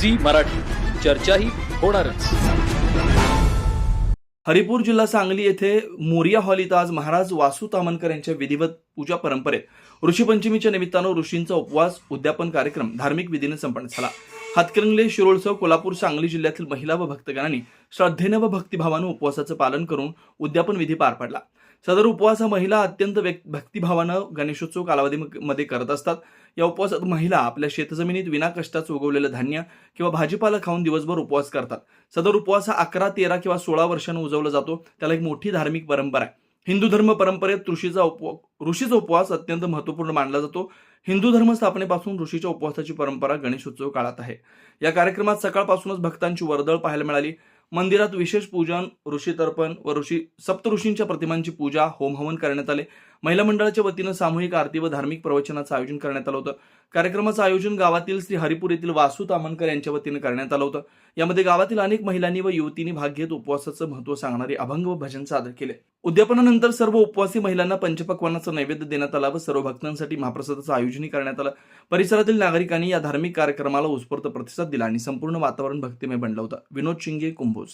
Zee Marathi. चर्चाही होणारच. हरिपूर जिल्हा सांगली येथे मोरिया हॉल इथं आज महाराज वासू तामनकर यांच्या विधिवत पूजा परंपरेत ऋषीपंचमीच्या निमित्तानं ऋषींचा उपवास उद्यापन कार्यक्रम धार्मिक विधीने संपन्न झाला. हातकरंगले शिरोळसह कोल्हापूर सांगली जिल्ह्यातील महिला व भक्तगणांनी श्रद्धेनं व भक्तिभावानं उपवासाचं पालन करून उद्यापन विधी पार पडला. सदर उपवास हा महिला अत्यंत व्यक् भक्तिभावानं गणेशोत्सव कालावधीमध्ये करत असतात. या उपवासात महिला आपल्या शेतजमिनीत विना कष्टाचं उगवलेलं धान्य किंवा भाजीपाला खाऊन दिवसभर उपवास करतात. सदर उपवास हा अकरा तेरा किंवा सोळा वर्षानं उजवला जातो. त्याला एक मोठी धार्मिक परंपरा आहे. हिंदू धर्म परंपरेत ऋषीचा उपवा ऋषीचा उपवास अत्यंत महत्त्वपूर्ण मानला जातो. हिंदू धर्म स्थापनेपासून ऋषीच्या उपवासाची परंपरा गणेशोत्सव काळात आहे. या कार्यक्रमात सकाळपासूनच भक्तांची वर्दळ पाहायला मिळाली. मंदिरात विशेष पूजन ऋषी तर्पण व ऋषी सप्तऋषींच्या प्रतिमांची पूजा होम हवन करण्यात आले. महिला मंडळाच्या वतीनं सामूहिक आरती व धार्मिक प्रवचनाचं आयोजन करण्यात आलं होतं. कार्यक्रमाचं आयोजन गावातील श्री हरिपूर येथील वासू तामनकर यांच्या वतीनं करण्यात आलं होतं. यामध्ये गावातील अनेक महिलांनी व युवतींनी भाग घेत उपवासाचं महत्त्व सांगणारे अभंग व भजन सादर केले. उद्यापनानंतर सर्व उपवासी महिलांना पंचपक्वानाचा नैवेद्य देण्यात आला व सर्व भक्तांसाठी महाप्रसादाचं आयोजनही करण्यात आलं. परिसरातील नागरिकांनी या धार्मिक कार्यक्रमाला उत्स्फूर्त प्रतिसाद दिला आणि संपूर्ण वातावरण भक्तिमय बनलं होतं. विनोद शिंगे कुंभोज.